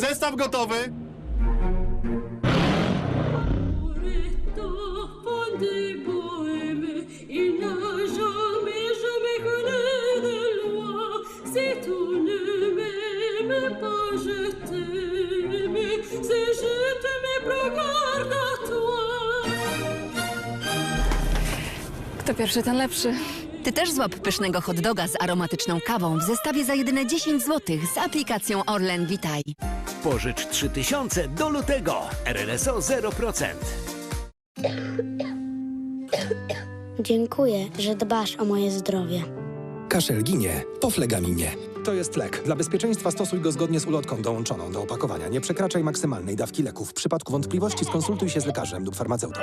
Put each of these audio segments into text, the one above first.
zestaw gotowy. Kto pierwszy, ten lepszy. Ty też złap pysznego hot doga z aromatyczną kawą w zestawie za jedyne 10 zł z aplikacją Orlen Witaj. Pożycz 3000 do lutego. RRSO 0%. Dziękuję, że dbasz o moje zdrowie. Kaszel ginie po flegaminie. To jest lek. Dla bezpieczeństwa stosuj go zgodnie z ulotką dołączoną do opakowania. Nie przekraczaj maksymalnej dawki leków. W przypadku wątpliwości skonsultuj się z lekarzem lub farmaceutą.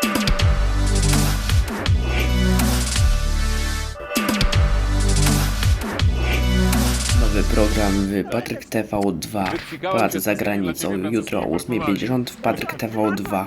Nowy program w Patryk TV2. Polacy za granicą. Jutro o 8.50 w Patryk TV2.